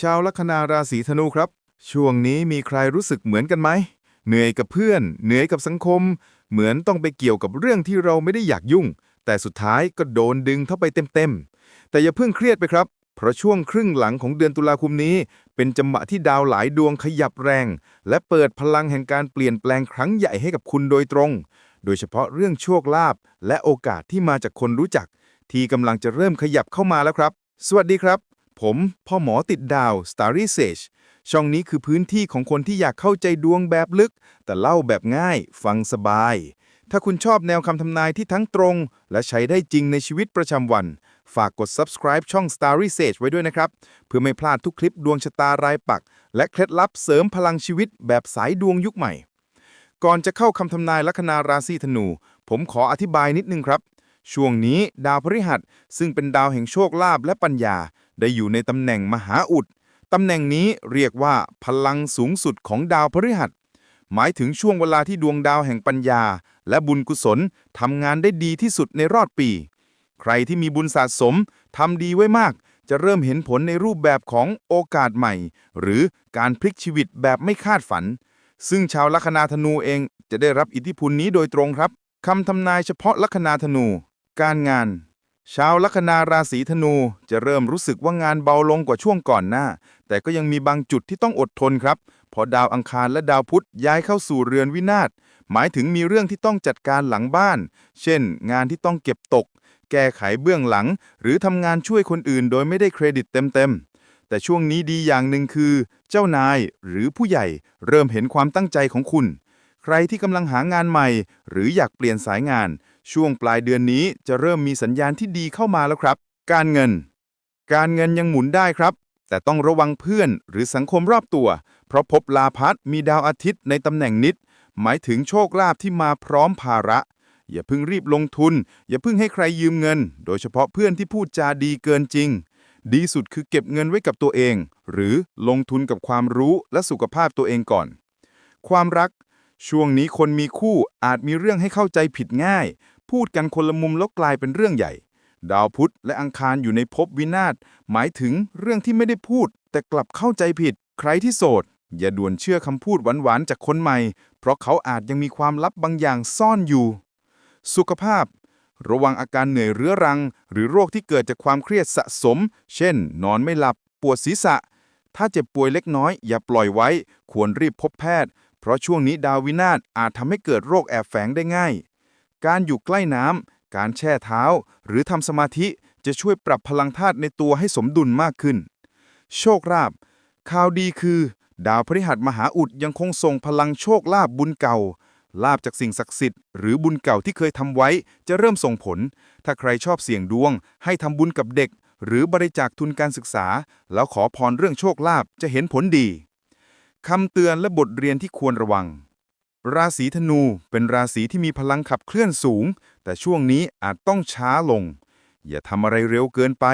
ชาวลัคนาราศีธนูครับ ช่วงนี้มีใครรู้สึกเหมือนกันไหม เหนื่อยกับเพื่อน เหนื่อยกับสังคม เหมือนต้องไปเกี่ยวกับเรื่องที่เราไม่ได้อยากยุ่ง แต่สุดท้ายก็โดนดึงเข้าไปเต็มๆ แต่อย่าเพิ่งเครียดไปครับ เพราะช่วงครึ่งหลังของเดือนตุลาคมนี้ เป็นจังหวะที่ดาวหลายดวงขยับแรง และเปิดพลังแห่งการเปลี่ยนแปลงครั้งใหญ่ให้กับคุณโดยตรง โดยเฉพาะเรื่องโชคลาภและโอกาสที่มาจากคนรู้จัก ที่กำลังจะเริ่มขยับเข้ามาแล้วครับ สวัสดีครับ ผมพ่อหมอติดดาว Starry Sage ช่องนี้คือพื้นที่ของคนที่อยากเข้าใจดวงแบบลึก แต่เล่าแบบง่าย ฟังสบาย ถ้าคุณชอบแนวคำทำนายที่ทั้งตรง และใช้ได้จริงในชีวิตประจำวัน ฝากกด subscribe ช่อง Starry Sage ไว้ด้วยนะครับ เพื่อไม่พลาดทุกคลิปดวงชะตารายปัก และเคล็ดลับเสริมพลังชีวิตแบบสายดวงยุคใหม่ ก่อนจะเข้าคำทำนายลัคนาราศีธนู ผมขออธิบายนิดนึงครับ ช่วงนี้ดาวพฤหัสซึ่งเป็นดาวแห่งโชคลาภและปัญญา ได้อยู่ในตำแหน่งมหาอุดตำแหน่งนี้เรียกว่าพลังสูงสุดของดาวพฤหัส หมายถึงช่วงเวลาที่ดวงดาวแห่งปัญญา และบุญกุศลทำงานได้ดีที่สุดในรอบปี ใครที่มีบุญสะสมทำดีไว้มาก จะเริ่มเห็นผลในรูปแบบของโอกาสใหม่ หรือการพลิกชีวิตแบบไม่คาดฝัน ซึ่งชาวลัคนาธนูเองจะได้รับอิทธิพลนี้โดยตรงครับคำทำนายเฉพาะลัคนาธนู การงาน ชาวลัคนาราศีธนูจะเริ่มรู้สึกว่างานเบาลงกว่าช่วงก่อนหน้า แต่ก็ยังมีบางจุดที่ต้องอดทนครับเพอดาวอังคารและดาวพุธย้ายเข้าสู่เรือนวินาศ หมายถึงมีเรื่องที่ต้องจัดการหลังบ้าน เช่น งานที่ต้องเก็บตก แก้ไขเบื้องหลัง หรือทำงานช่วยคนอื่นโดยไม่ได้เครดิตเต็มๆ แต่ช่วงนี้ดีอย่างหนึ่งคือ เจ้านายหรือผู้ใหญ่เริ่มเห็นความตั้งใจของคุณ ใครที่กำลังหางานใหม่ หรืออยากเปลี่ยนสายงาน ช่วงปลายเดือนนี้จะเริ่มมีสัญญาณที่ดีเข้ามาแล้วครับ การเงิน การเงินยังหมุนได้ครับ แต่ต้องระวังเพื่อนหรือสังคมรอบตัว เพราะพบลาพัดมีดาวอาทิตย์ในตำแหน่งนิด หมายถึงโชคลาภที่มาพร้อมภาระ อย่าเพิ่งรีบลงทุน อย่าเพิ่งให้ใครยืมเงิน โดยเฉพาะเพื่อนที่พูดจาดีเกินจริง ดีสุดคือเก็บเงินไว้กับตัวเอง หรือลงทุนกับความรู้และสุขภาพตัวเองก่อน ความรักช่วงนี้คนมีคู่อาจมีเรื่องให้เข้าใจผิดง่าย พูดกันคนละมุมแล้วกลายเป็นเรื่องใหญ่ ดาวพุธและอังคารอยู่ในภพวินาศหมายถึงเรื่องที่ไม่ได้พูด แต่กลับเข้าใจผิด ใครที่โสด อย่าด่วนเชื่อคำพูดหวานๆจากคนใหม่ เพราะเขาอาจยังมีความลับบางอย่างซ่อนอยู่ สุขภาพ ระวังอาการเหนื่อยเรื้อรัง หรือโรคที่เกิดจากความเครียดสะสม เช่น นอนไม่หลับ ปวดศีรษะ ถ้าเจ็บป่วยเล็กน้อย อย่าปล่อยไว้ ควรรีบพบแพทย์ เพราะช่วงนี้ดาววินาศอาจทำให้เกิดโรคแอบแฝงได้ง่าย การอยู่ใกล้น้ำ การแช่เท้า หรือทำสมาธิจะช่วยปรับพลังธาตุในตัวให้สมดุลมากขึ้น โชคลาภข่าวดีคือ ดาวพฤหัสมหาอุดยังคงส่งพลังโชคลาภบุญเก่า ลาบจากสิ่งศักดิ์สิทธิ์หรือบุญเก่าที่เคยทำไว้จะเริ่มส่งผล ถ้าใครชอบเสี่ยงดวง ให้ทำบุญกับเด็ก หรือบริจาคทุนการศึกษา แล้วขอพรเรื่องโชคลาภจะเห็นผลดีคำเตือนและบทเรียนที่ควรระวัง ราศีธนูเป็นราศีที่มีพลังขับเคลื่อนสูง แต่ช่วงนี้อาจต้องช้าลง อย่าทำอะไรเร็วเกินไป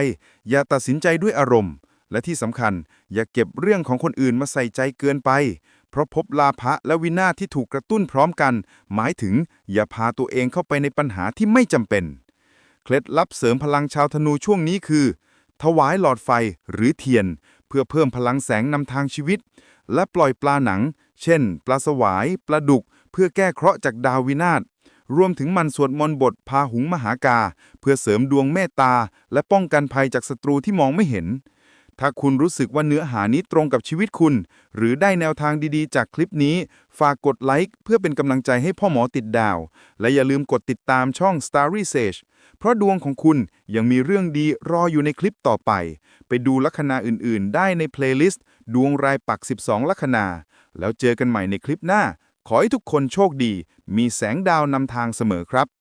อย่าตัดสินใจด้วยอารมณ์ และที่สำคัญ อย่าเก็บเรื่องของคนอื่นมาใส่ใจเกินไป เพราะพบลาภะและวินาศที่ถูกกระตุ้นพร้อมกัน หมายถึงอย่าพาตัวเองเข้าไปในปัญหาที่ไม่จำเป็น เคล็ดลับเสริมพลังชาวธนูช่วงนี้คือ ถวายหลอดไฟหรือเทียน เพื่อเพิ่มพลังแสงนำทางชีวิต และปล่อยปลาหนัง เช่น ปลาสวาย ปลาดุก เพื่อแก้เคราะห์จากดาววินาศ รวมถึงมันสวดมนต์บทพาหุงมหากา เพื่อเสริมดวงเมตตา และป้องกันภัยจากศัตรูที่มองไม่เห็น ถ้าคุณรู้สึกว่าเนื้อหานี้ตรงกับชีวิตคุณ หรือได้แนวทางดีๆ จากคลิปนี้ ฝากกดไลค์เพื่อเป็นกำลังใจให้พ่อหมอติดดาว และอย่าลืมกดติดตามช่อง Starry Sage เพราะดวงของคุณยังมีเรื่องดีรออยู่ในคลิปต่อไป ไปดูลัคนาอื่นๆ ได้ในเพลย์ลิสต์ดวงรายปัก 12 ลัคนา แล้วเจอกันใหม่ในคลิปหน้า ขอให้ทุกคนโชคดี มีแสงดาวนำทางเสมอครับ